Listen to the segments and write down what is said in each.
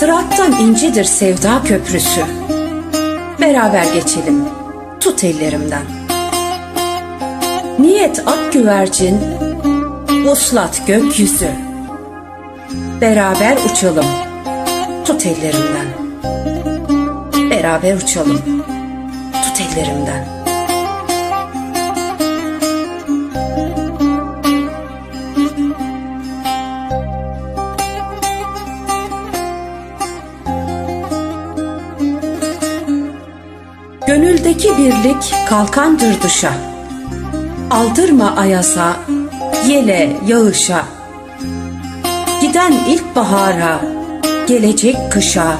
Sırattan incidir sevda köprüsü. Beraber geçelim, tut ellerimden. Niyet ak güvercin, vuslat gökyüzü. Beraber uçalım, tut ellerimden. Beraber uçalım, tut ellerimden. Gönüldeki birlik kalkandır dışa. Aldırma ayaza, yele yağışa. Giden ilkbahara, gelecek kışa.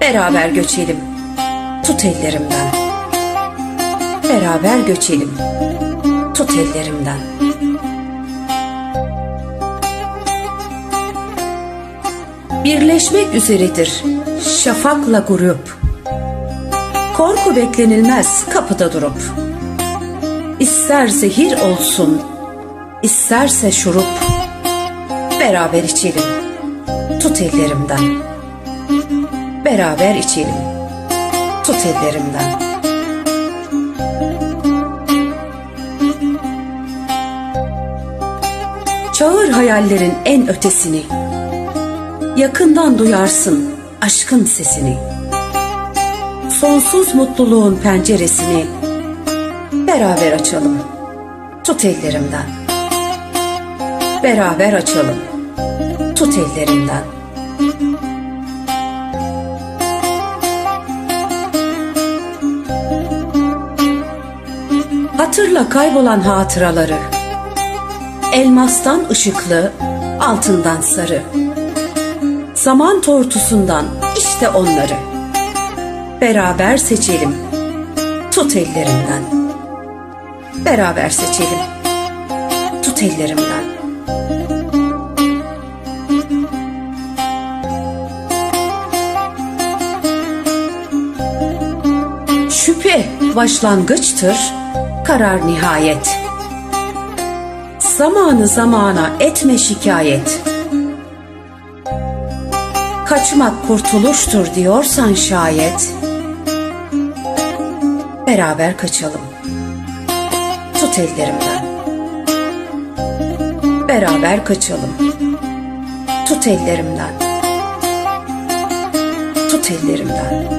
Beraber göçelim, tut ellerimden. Beraber göçelim, tut ellerimden. Birleşmek üzeredir şafakla grup. Korku beklenilmez kapıda durup. İster zehir olsun, isterse şurup. Beraber içelim, tut ellerimden. Beraber içelim, tut ellerimden. Çağır hayallerin en ötesini. Yakından duyarsın aşkın sesini sonsuz mutluluğun penceresini beraber açalım. Tut ellerimden. Beraber açalım. Tut ellerimden. Hatırla kaybolan hatıraları. Elmastan ışıklı, altından sarı. Zaman tortusundan işte onları beraber seçelim. Tut ellerimden. Beraber seçelim. Tut ellerimden. Şüphe başlangıçtır, karar nihayet. Zamanı zamana etme şikayet. Kaçmak kurtuluştur diyorsan şayet, beraber kaçalım. Tut ellerimden. Beraber kaçalım. Tut ellerimden. Tut ellerimden.